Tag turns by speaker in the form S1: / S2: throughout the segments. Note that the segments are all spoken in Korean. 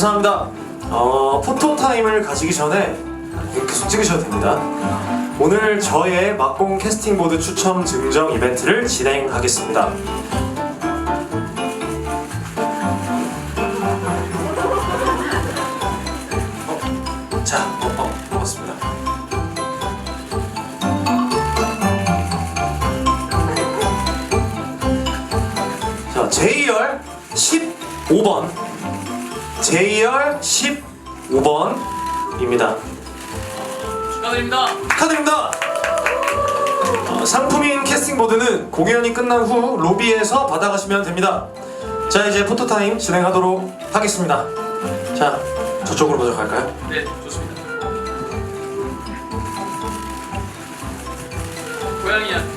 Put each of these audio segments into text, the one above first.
S1: 감사합니다. 어, 포토 타임을 가지기 전에 계속 찍으셔도 됩니다. 오늘 저의 막공 캐스팅 보드 추첨 증정 이벤트를 진행하겠습니다. 어, 자, 어, 어, JR 15번. JR 15번입니다.
S2: 축하드립니다.
S1: 축하드립니다. 어, 상품인 캐스팅보드는 공연이 끝난 후 로비에서 받아가시면 됩니다. 자, 이제 포토타임 진행하도록 하겠습니다. 자, 저쪽으로 먼저 갈까요?
S2: 네, 좋습니다. 고양이한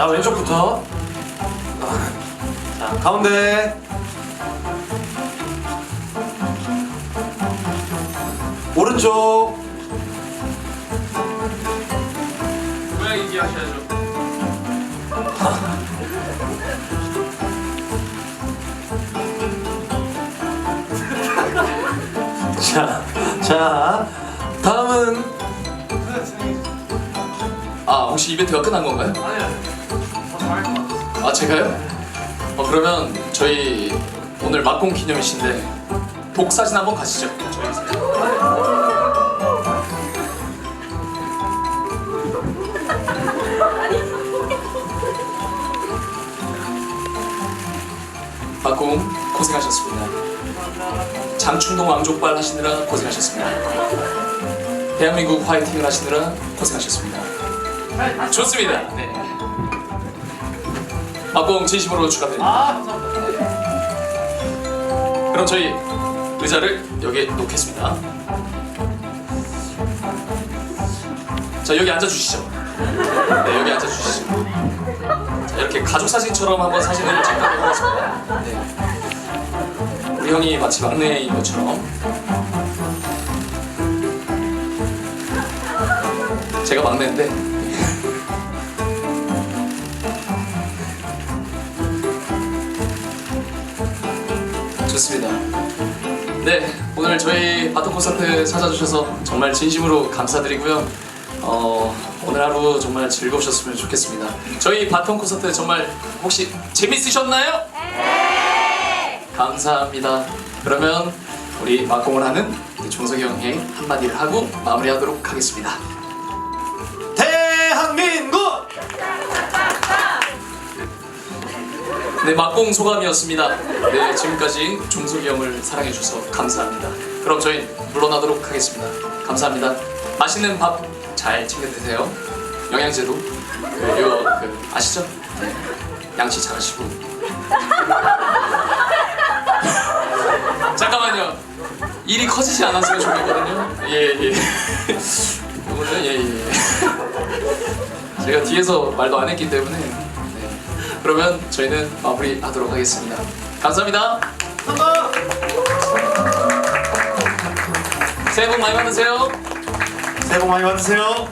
S1: 자, 왼쪽부터. 아, 자, 가운데. 오른쪽.
S2: 고양이 기 하셔야죠.
S1: 자, 자, 다음은
S2: 아, 혹시 이벤트가 끝난 건가요?
S3: 아니요. 아,
S2: 제가요? 어, 그러면 저희 오늘 막공 기념이신데 독사진 한번 가시죠. 저희. 막공 고생하셨습니다. 장충동 왕족발 하시느라 고생하셨습니다. 대한민국 화이팅을 하시느라 고생하셨습니다. 좋습니다. 네. 막공 진심으로 축하드립니다.
S3: 아, 감사합니다.
S2: 그럼 저희 의자를 여기에 놓겠습니다. 자 여기 앉아 주시죠. 네 여기 앉아 주시죠. 자, 이렇게 가족 사진처럼 한번 사진을 찍도록 하겠습니다. 네. 우리 형이 마치 막내인 것처럼 제가 막내인데 좋습니다. 네, 오늘 저희 바톤 콘서트 찾아주셔서 정말 진심으로 감사드리고요. 어, 오늘 하루 정말 즐거우셨으면 좋겠습니다. 저희 바톤 콘서트 정말 혹시 재밌으셨나요? 네! 감사합니다. 그러면 우리 막공을 하는 우리 종석이 형의 한마디를 하고 마무리하도록 하겠습니다. 네, 막공 소감이었습니다. 네, 지금까지 종석이 형을 사랑해주셔서 감사합니다. 그럼 저희 물러나도록 하겠습니다. 감사합니다. 맛있는 밥 잘 챙겨 드세요. 영양제도 요, 그, 아시죠? 네, 양치 잘하시고. 잠깐만요. 일이 커지지 않았으면 좋겠거든요. 예, 예. 이거는 예, 예. 제가 뒤에서 말도 안 했기 때문에. 네. 그러면 저희는 마무리하도록 하겠습니다. 감사합니다. 새해 복 많이 받으세요.
S1: 새해 복 많이 받으세요.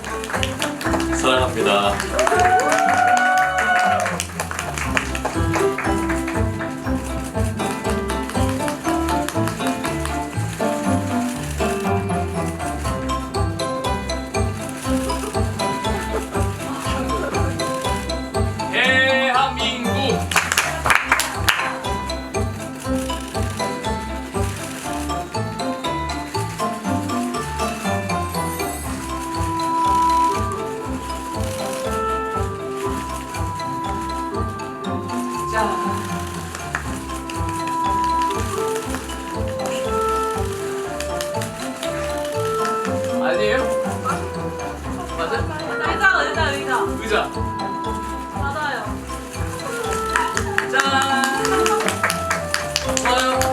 S4: 의자 의자 의자. 맞아요
S2: 짠. 좋아요.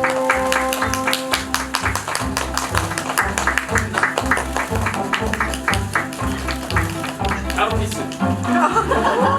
S2: 다음 피스.